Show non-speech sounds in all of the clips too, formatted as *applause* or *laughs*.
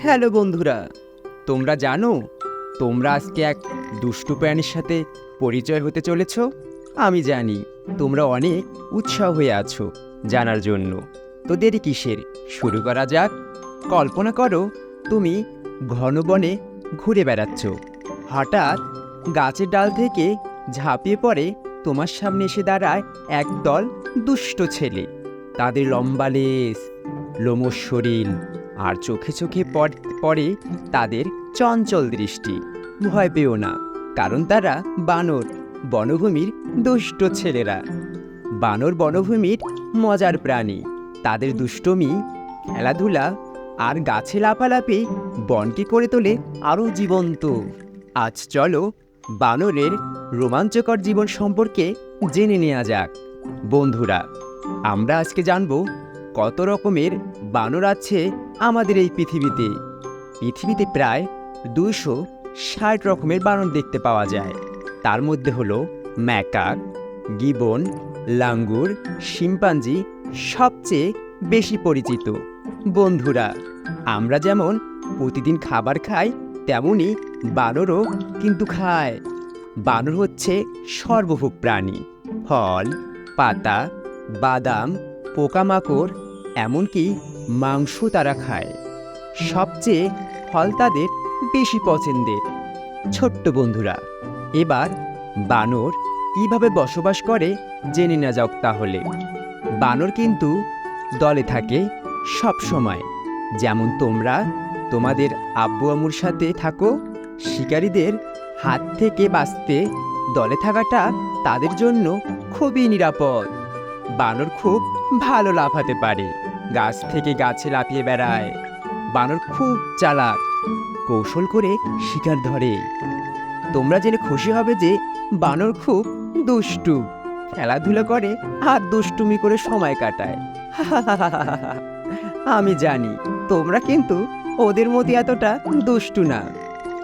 Hello বন্ধুরা, তোমরা জানো, তোমরা আজকে এক দুষ্টু প্রাণীর সাথে পরিচয় হতে চলেছ? আমি জানি, তোমরা অনেক উৎসাহ হয়ে আছো জানার জন্য। তো দেরি কিসের? শুরু করা যাক। কল্পনা করো, তুমি ঘন বনে ঘুরে বেড়াচ্ছ। হঠাৎ গাছের ডাল থেকে ঝাঁপিয়ে পড়ে তোমার সামনে এসে দাঁড়ায় একদল দুষ্ট ছেলে। তাদের লম্বা লেস লোমশ শরীর আর চোখে চোখে পড়- তাদের চঞ্চল দৃষ্টি। ভয় পেও না, কারণ তারা বানর, বনভূমির দুষ্ট ছেলেরা। বানর, বনভূমির মজার প্রাণী। তাদের দুষ্টমি, খেলাধুলা আর গাছে লাফালাফি বনকে করে তোলে আরও জীবন্ত। আজ চলো বানরের রোমাঞ্চকর জীবন সম্পর্কে জেনে নেওয়া যাক। বন্ধুরা, আমরা আজকে জানব কত রকমের বানর আছে আমাদের এই পৃথিবীতে পৃথিবীতে প্রায় দুশো ষাট রকমের বানর দেখতে পাওয়া যায়। তার মধ্যে হলো ম্যাকাক, গিবন, লাঙ্গুর, শিম্পাঞ্জি সবচেয়ে বেশি পরিচিত। বন্ধুরা, আমরা যেমন প্রতিদিন খাবার খাই তেমনই বানরও কিন্তু খায়। বানর হচ্ছে সর্বভোগ প্রাণী। ফল, পাতা, বাদাম, পোকামাকড় এমনকি মাংস তারা খায়। সবচেয়ে ফল তাদের বেশি পছন্দের ছোট্ট বন্ধুরা, এবার বানর কীভাবে বসবাস করে জেনে না যাওক তাহলে। বানর কিন্তু দলে থাকে সব সময় যেমন তোমরা তোমাদের আব্বু আমুর সাথে থাকো, শিকারীদের হাত থেকে বাঁচতে দলে থাকাটা তাদের জন্য খুবই নিরাপদ। বানর খুব ভালো লাফাতে পারে। গাছ থেকে গাছে লাফিয়ে বেড়ায়। বানর খুব চালাক, কৌশল করে শিকার ধরে। তোমরা জেনে খুশি হবে যে বানর খুব দুষ্টু। খেলাধুলা করে আর দুষ্টুমি করে সময় কাটায়। *laughs* আমি জানি, তোমরা কিন্তু ওদের মতো এতটা দুষ্টু না।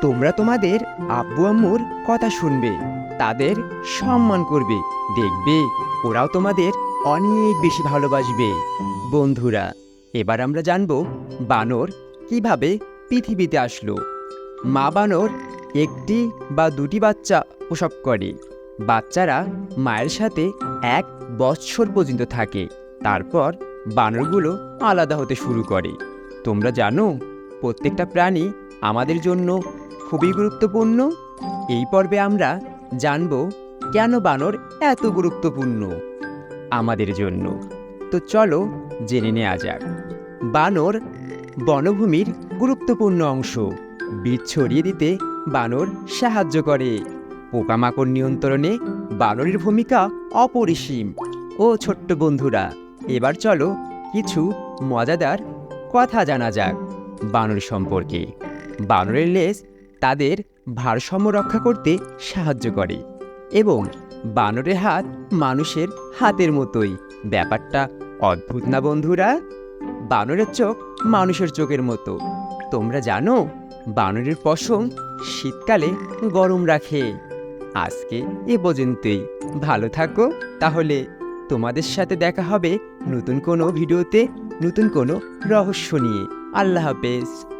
তোমরা তোমাদের আব্বু আম্মুর কথা শুনবে, তাদের সম্মান করবে, দেখবে, ওরাও তোমাদের অনেক বেশি ভালোবাসবে। বন্ধুরা, এবার আমরা জানব বানর কীভাবে পৃথিবীতে আসলো। মা বানর একটি বা দুটি বাচ্চা প্রসব করে। বাচ্চারা মায়ের সাথে এক বৎসর পর্যন্ত থাকে। তারপর বানরগুলো আলাদা হতে শুরু করে। তোমরা জানো, প্রত্যেকটা প্রাণী আমাদের জন্য খুবই গুরুত্বপূর্ণ। এই পর্বে আমরা জানব কেন বানর এত গুরুত্বপূর্ণ। আমাদের জন্য। তো চলো জেনে নেওয়া যাক। বানর বনভূমির গুরুত্বপূর্ণ অংশ। বীজ ছড়িয়ে দিতে বানর সাহায্য করে। পোকামাকড় নিয়ন্ত্রণে বানরের ভূমিকা অপরিসীম। ও ছোট্ট বন্ধুরা, এবার চলো কিছু মজাদার কথা জানা যাক বানর সম্পর্কে। বানরের লেজ তাদের ভারসাম্য রক্ষা করতে সাহায্য করে এবং বানরের হাত মানুষের হাতের মতোই। ব্যাপারটা অদ্ভুত না বন্ধুরা? বানরের চোখ মানুষের চোখের মতো। তোমরা জানো, বানরের পশম শীতকালে গরম রাখে। আজকে এ পর্যন্তই। ভালো থাকো, তাহলে তোমাদের সাথে দেখা হবে নতুন কোনো ভিডিওতে, নতুন কোনো রহস্য নিয়ে। আল্লাহ হাফেজ।